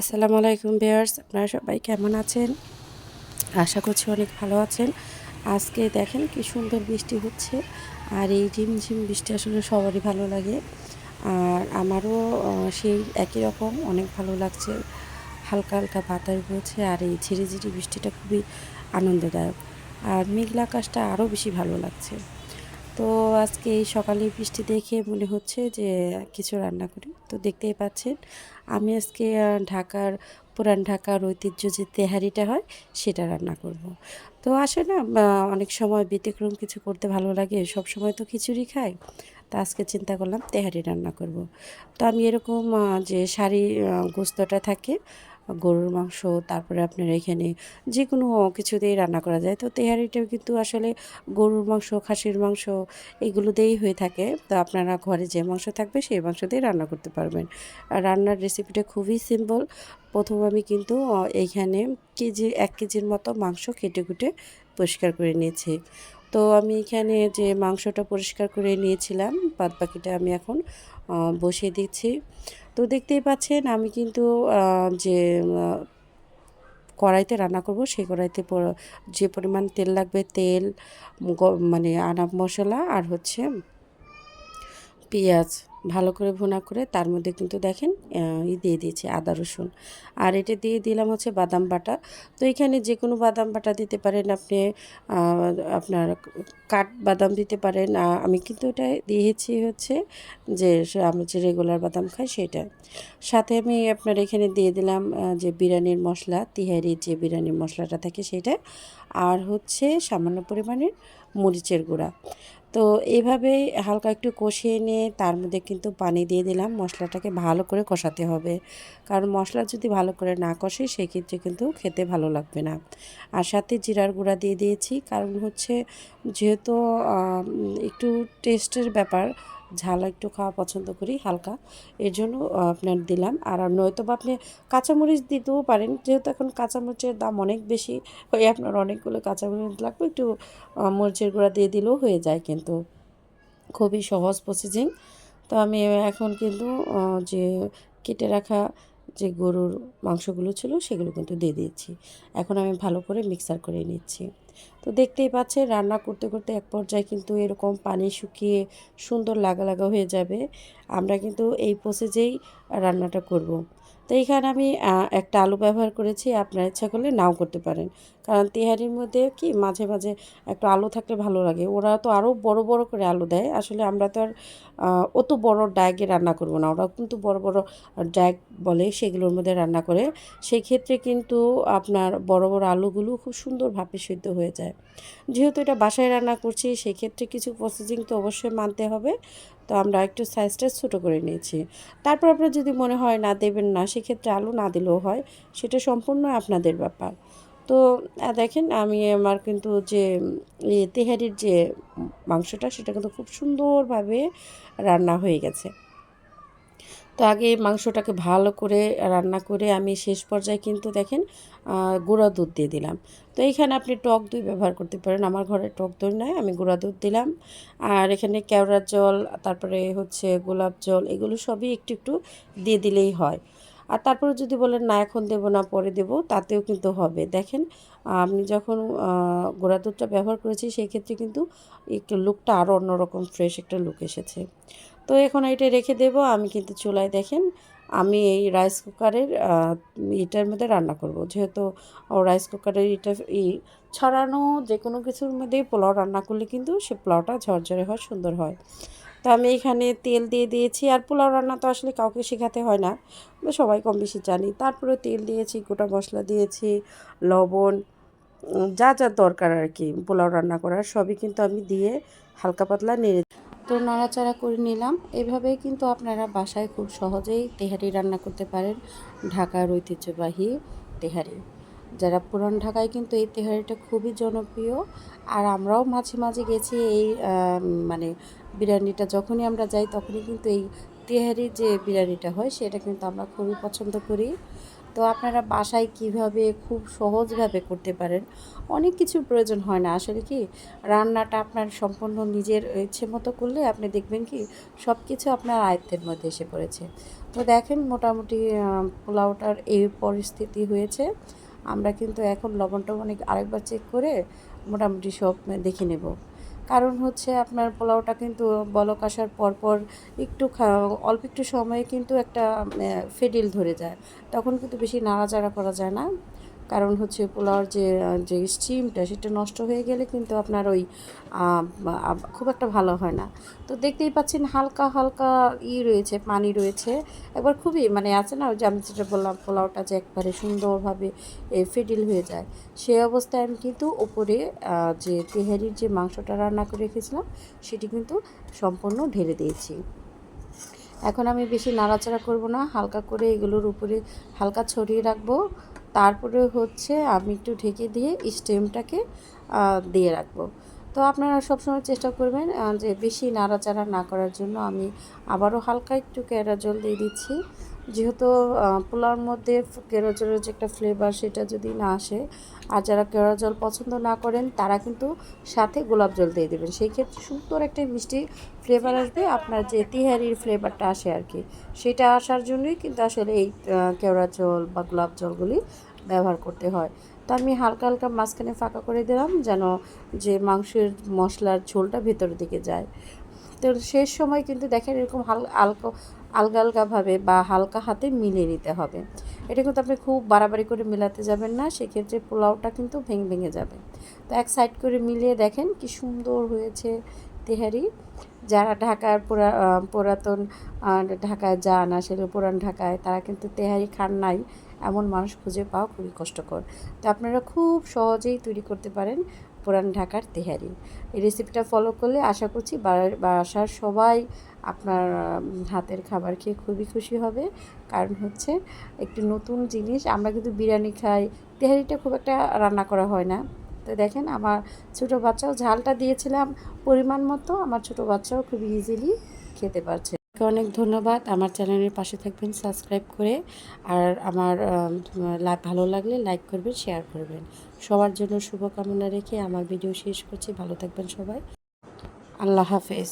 আসসালামু আলাইকুম বিয়ার্স আপনারা সবাই কেমন আছেন? আশা করছি অনেক ভালো আছেন। আজকে দেখেন কি সুন্দর বৃষ্টি হচ্ছে, আর এই ঝিমঝিম বৃষ্টি আসলে সবারই ভালো লাগে। আর আমারও সেই একই রকম, অনেক ভালো লাগছে। হালকা হালকা বাতাস বইছে, আর এই ঝিরি ঝিরি বৃষ্টিটা খুবই আনন্দদায়ক। আর মেঘলা আকাশটা আরও বেশি ভালো লাগছে। তো আজকে এই সকালে বৃষ্টি দেখে মনে হচ্ছে যে কিছু রান্না করি তো দেখতেই পাচ্ছেন, আমি আজকে ঢাকার, পুরান ঢাকার ঐতিহ্য যে তেহারিটা হয়, সেটা রান্না করব। তো আসে না অনেক সময় ব্যতিক্রম কিছু করতে ভালো লাগে, সব সময় তো খিচুড়ি খাই তা আজকে চিন্তা করলাম তেহারি রান্না করব। তো আমি এরকম যে শাড়ি গোস্তটা থাকে গরুর মাংস, তারপরে আপনার এখানে যে কোনো কিছু দিয়ে রান্না করা যায়। তো তেহারিটাও কিন্তু আসলে গরুর মাংস, খাসির মাংস এগুলো দিয়েই হয়ে থাকে। তো আপনারা ঘরে যে মাংস থাকবে সেই মাংস দিয়ে রান্না করতে পারবেন। আর রান্নার রেসিপিটা খুবই সিম্পল। প্রথম আমি কিন্তু এইখানে কেজি, এক কেজির মতো মাংস কেটে কুটে পরিষ্কার করে নিয়েছি। তো আমি এখানে যে মাংসটা পরিষ্কার করে নিয়েছিলাম বাদ বাকিটা আমি এখন বসিয়ে দিচ্ছি। তো দেখতেই পাচ্ছেন আমি কিন্তু যে কড়াইতে রান্না করব সেই কড়াইতে যে পরিমাণ তেল লাগবে তেল মানে আনাব মশলা আর হচ্ছে পেঁয়াজ ভালো করে ভুনা করে তার মধ্যে কিন্তু দেখেন ই দিয়ে দিয়েছি আদা, রসুন। আর এটা দিয়ে দিলাম হচ্ছে বাদাম বাটা। তো এখানে যে কোনো বাদাম বাটা দিতে পারেন আপনি আপনার কাঠ বাদাম দিতে পারেন। আমি কিন্তু এটা দিয়েছি হচ্ছে যে সে- আমি যে রেগুলার বাদাম খাই সেটা। সাথে আমি আপনার এখানে দিয়ে দিলাম যে বিরিয়ানির মশলা তিহারির যে বিরিয়ানির মশলাটা থাকে সেটা। আর হচ্ছে সামান্য পরিমাণের মরিচের গুঁড়া। তো এভাবে হালকা একটু কষিয়ে নিয়ে তার মধ্যে কিন্তু পানি দিয়ে দিলাম। মশলাটাকে ভালো করে কষাতে হবে। কারণ মশলা যদি ভালো করে না কষে, সেক্ষেত্রে কিন্তু খেতে ভালো লাগবে না। আর সাথে জিরার গুঁড়া দিয়ে দিয়েছি। কারণ হচ্ছে যেহেতু একটু টেস্টের ব্যাপার ঝাল একটু খাওয়া পছন্দ করি, হালকা। এর জন্য আপনার দিলাম। আর নয়তো বা আপনি কাঁচামরিচ দিতেও পারেন। যেহেতু এখন কাঁচামরিচের দাম অনেক বেশি, ওই আপনার অনেকগুলো কাঁচামরিচ লাগবে, একটু মরিচের গুঁড়া দিয়ে দিলেও হয়ে যায় কিন্তু। খুবই সহজ প্রসেসিং তো আমি এখন কিন্তু যে কেটে রাখা যে গরুর মাংসগুলো ছিল সেগুলো কিন্তু দিয়ে দিয়েছি। এখন আমি ভালো করে মিক্সার করে নিচ্ছি। তো দেখতেই পাচ্ছে রান্না করতে করতে এক পর্যায়ে কিন্তু এরকম পানি শুকিয়ে সুন্দর লাগা লাগা হয়ে যাবে। আমরা কিন্তু এই প্রসেসেই রান্নাটা করব। তো এইখানে আমি একটা আলু ব্যবহার করেছি, আপনার ইচ্ছা করলে নাও করতে পারেন। কারণ তেহারির মধ্যে কি মাঝে মাঝে একটু আলু থাকলে ভালো লাগে। ওরা তো আরও বড় বড় করে আলু দেয়। আসলে আমরা তো আর অত বড় ডায়েগে রান্না করব না। ওরা কিন্তু বড় বড় ডায়েক বলে সেগুলোর মধ্যে রান্না করে। সেই ক্ষেত্রে কিন্তু আপনার বড় বড় আলুগুলো খুব সুন্দর ভাপে সিদ্ধ হয়ে যায়। যেহেতু এটা বাসায় রান্না করছি সেই ক্ষেত্রে কিছু প্রসেসিং তো অবশ্যই মানতে হবে। তো আমরা একটু সাইজটা ছোটো করে নিয়েছি। তারপর আপনার যদি মনে হয় না দেবেন না, সেক্ষেত্রে আলু না দিলেও হয়, সেটা সম্পূর্ণ আপনাদের ব্যাপার। তো দেখেন আমি আমার কিন্তু যে ইয়ে তেহারির যে মাংসটা, সেটা কিন্তু খুব সুন্দরভাবে রান্না হয়ে গেছে। তো আগে মাংসটাকে ভালো করে রান্না করে আমি শেষ পর্যায়ে কিন্তু দেখেন গুঁড়া দুধ দিয়ে দিলাম। তো এইখানে আপনি টক দই ব্যবহার করতে পারেন। আমার ঘরে টক দই নয় আমি গুঁড়া দুধ দিলাম। আর এখানে কেওড়ার জল, তারপরে হচ্ছে গোলাপ জল, এগুলো সবই একটু একটু দিয়ে দিলেই হয়। আর তারপরে যদি বলেন, না, এখন দেবো না, পরে দেবো তাতেও কিন্তু হবে। দেখেন, আমি যখন গুঁড়া দুধটা ব্যবহার করেছি, সেই ক্ষেত্রে কিন্তু একটু লুকটা আরও অন্যরকম, ফ্রেশ একটা লুক এসেছে। তো এখন এটা রেখে দেব। আমি কিন্তু চুলায় দেখেন, আমি এই রাইস কুকারের ইটার মধ্যে রান্না করব। যেহেতু রাইস কুকারের এটা ই ছড়ানো যে কোনো কিছুর মধ্যে পোলাও রান্না করলে কিন্তু সে পোলাওটা ঝরঝরে হয়, সুন্দর হয়। তো আমি এখানে তেল দিয়ে দিয়েছি, আর পোলাও রান্না তো আসলে কাউকে শেখাতে হয় না সবাই কম বেশি জানি। তারপরে তেল দিয়েছি, গোটা মশলা দিয়েছি, লবণ যা যা দরকার আর কি পোলাও রান্না করার, সবই কিন্তু আমি দিয়ে হালকা পাতলা নেড়ে তো নাড়াচাড়া করে নিলাম। এভাবেই কিন্তু আপনারা বাসায় খুব সহজেই তেহারি রান্না করতে পারেন। ঢাকার ঐতিহ্যবাহী তেহারি। যারা পুরান ঢাকায় কিন্তু এই তেহারিটা খুবই জনপ্রিয়। আর আমরাও মাঝে মাঝে গেছি এই মানে বিরিয়ানিটা যখনই আমরা যাই তখনই কিন্তু এই তেহারি যে বিরিয়ানিটা হয় সেটা কিন্তু আমরা খুবই পছন্দ করি। তো আপনারা বাসায় কীভাবে খুব সহজভাবে করতে পারেন? অনেক কিছুর প্রয়োজন হয় না। আসলে কি, রান্নাটা আপনার সম্পূর্ণ নিজের ইচ্ছে মতো করলে আপনি দেখবেন কি সব কিছু আপনার আয়ত্তের মধ্যে এসে পড়েছে। তো দেখেন মোটামুটি পোলাওটার এই পরিস্থিতি হয়েছে। আমরা কিন্তু এখন লবণ টবণ এক- আরেকবার চেক করে মোটামুটি সব দেখে নেব। কারণ হচ্ছে আপনার পোলাওটা কিন্তু বলক আসার পরপর একটু অল্প একটু সময়ে কিন্তু একটা ফেডিল ধরে যায়। তখন কিন্তু বেশি নাড়াচাড়া করা যায় না। কারণ হচ্ছে পোলাওর যে যে স্টিমটা সেটা নষ্ট হয়ে গেলে কিন্তু আপনার ওই খুব একটা ভালো হয় না। তো দেখতেই পাচ্ছেন হালকা হালকা ই রয়েছে, পানি রয়েছে। একবার খুবই মানে আছে না, ওই যে আমি যেটা বললাম, পোলাওটা যে একবারে সুন্দরভাবে ফেডিল হয়ে যায়। সেই অবস্থায় আমি কিন্তু ওপরে যে তেহারির যে মাংসটা রান্না করে রেখেছিলাম, সেটি কিন্তু সম্পূর্ণ ঢেলে দিয়েছি। এখন আমি বেশি নাড়াচাড়া করব না, হালকা করে এগুলোর উপরে হালকা ছড়িয়ে রাখব। তারপরে হচ্ছে আমি একটু ঢেকে দিয়ে স্টেমটাকে দিয়ে রাখব। তো আপনারা সবসময় চেষ্টা করবেন যে বেশি নাড়াচাড়া না করার জন্য আমি আবারও হালকা একটু কেরা জল দিয়ে দিচ্ছি। যেহেতু পোলাওর মধ্যে কেরা জলের যে একটা ফ্লেভার সেটা যদি না আসে, আর যারা কেরা জল পছন্দ না করেন, তারা কিন্তু সাথে গোলাপ জল দিয়ে দেবেন। সেই ক্ষেত্রে সুন্দর একটা মিষ্টি ফ্লেভার আসবে, আপনার যে তিহারির ফ্লেভারটা আসে আর কি। সেটা আসার জন্যই কিন্তু আসলে এই কেওড়া জল বা গোলাপ জলগুলি ব্যবহার করতে হয়। তো আমি হালকা হালকা মাঝখানে ফাঁকা করে দিলাম, যেন যে মাংসের মশলার ঝোলটা ভেতরের দিকে যায়। তো শেষ সময় কিন্তু দেখেন এরকম হাল, আলকা আলগা আলগাভাবে বা হালকা হাতে মিলিয়ে নিতে হবে। এটা কিন্তু আপনি খুব বাড়াবাড়ি করে মেলাতে যাবেন না, সেক্ষেত্রে পোলাওটা কিন্তু ভেঙে ভেঙে যাবে। তো এক সাইড করে মিলিয়ে দেখেন কি সুন্দর হয়েছে তেহারি। যারা ঢাকার পুরা পুরাতন ঢাকায় যান, আসলে পুরান ঢাকায়, তারা কিন্তু তেহারি খান নাই। এমন মানুষ খুঁজে পাওয়া খুবই কষ্টকর। তো আপনারা খুব সহজেই তৈরি করতে পারেন। পুরান ঢাকার তেহারি। এই রেসিপিটা ফলো করলে আশা করছি বাসার সবাই আপনার হাতের খাবার খেয়ে খুবই খুশি হবে। কারণ হচ্ছে একটু নতুন জিনিস, আমরা কিন্তু বিরিয়ানি খাই। তেহারিটা খুব একটা রান্না করা হয় না। তো দেখেন আমার ছোটো বাচ্চাও ঝালটা দিয়েছিলাম পরিমাণ মতো, আমার ছোটো বাচ্চাও খুব ইজিলি খেতে পারছে। অনেক ধন্যবাদ। আমার চ্যানেলের পাশে থাকবেন, সাবস্ক্রাইব করে আর আমার ভালো লাগলে লাইক করবেন, শেয়ার করবেন। সবার জন্য শুভকামনা রেখে আমার ভিডিও শেষ করছি। ভালো থাকবেন সবাই। আল্লাহ হাফেজ।